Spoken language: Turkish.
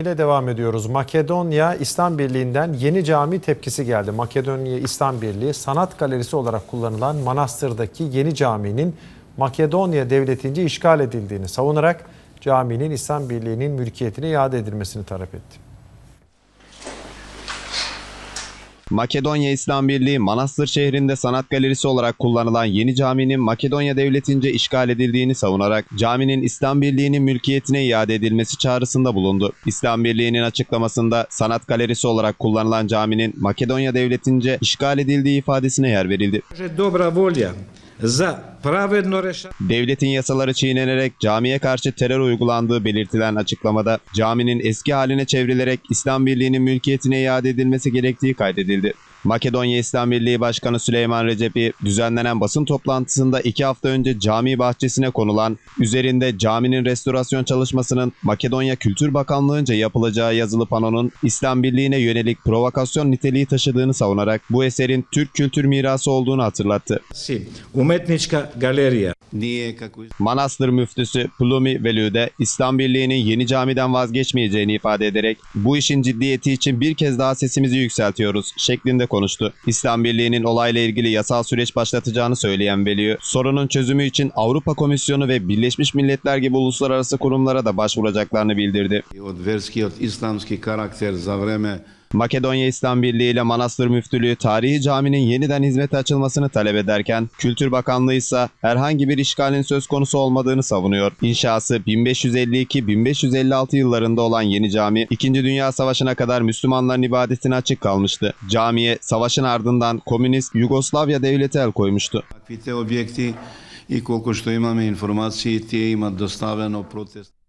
ile devam ediyoruz. Makedonya İslam Birliği'nden yeni cami tepkisi geldi. Makedonya İslam Birliği sanat galerisi olarak kullanılan Manastır'daki yeni caminin Makedonya devletince işgal edildiğini savunarak caminin İslam Birliği'nin mülkiyetine iade edilmesini talep etti. Makedonya İslam Birliği Manastır şehrinde sanat galerisi olarak kullanılan yeni caminin Makedonya devletince işgal edildiğini savunarak caminin İslam Birliği'nin mülkiyetine iade edilmesi çağrısında bulundu. İslam Birliği'nin açıklamasında sanat galerisi olarak kullanılan caminin Makedonya devletince işgal edildiği ifadesine yer verildi. Dobra volja za Devletin yasaları çiğnenerek camiye karşı terör uygulandığı belirtilen açıklamada caminin eski haline çevrilerek İslam Birliği'nin mülkiyetine iade edilmesi gerektiği kaydedildi. Makedonya İslam Birliği Başkanı Süleyman Recepi düzenlenen basın toplantısında iki hafta önce cami bahçesine konulan üzerinde caminin restorasyon çalışmasının Makedonya Kültür Bakanlığı'nca yapılacağı yazılı panonun İslam Birliği'ne yönelik provokasyon niteliği taşıdığını savunarak bu eserin Türk kültür mirası olduğunu hatırlattı. umetnička kako Manastır müftüsü Plumi Velüde İslam Birliği'nin yeni camiden vazgeçmeyeceğini ifade ederek bu işin ciddiyeti için bir kez daha sesimizi yükseltiyoruz şeklinde konuştu. İslam Birliği'nin olayla ilgili yasal süreç başlatacağını söyleyen Velü, sorunun çözümü için Avrupa Komisyonu ve Birleşmiş Milletler gibi uluslararası kurumlara da başvuracaklarını bildirdi. Makedonya İslam Birliği ile Manastır Müftülüğü tarihi caminin yeniden hizmete açılmasını talep ederken Kültür Bakanlığı ise herhangi bir işgalin söz konusu olmadığını savunuyor. İnşası 1552-1556 yıllarında olan yeni cami 2. Dünya Savaşı'na kadar Müslümanların ibadetine açık kalmıştı. Camiye savaşın ardından komünist Yugoslavya devleti el koymuştu. i koliko što imame informacije, ti je ima dostavljeno protest.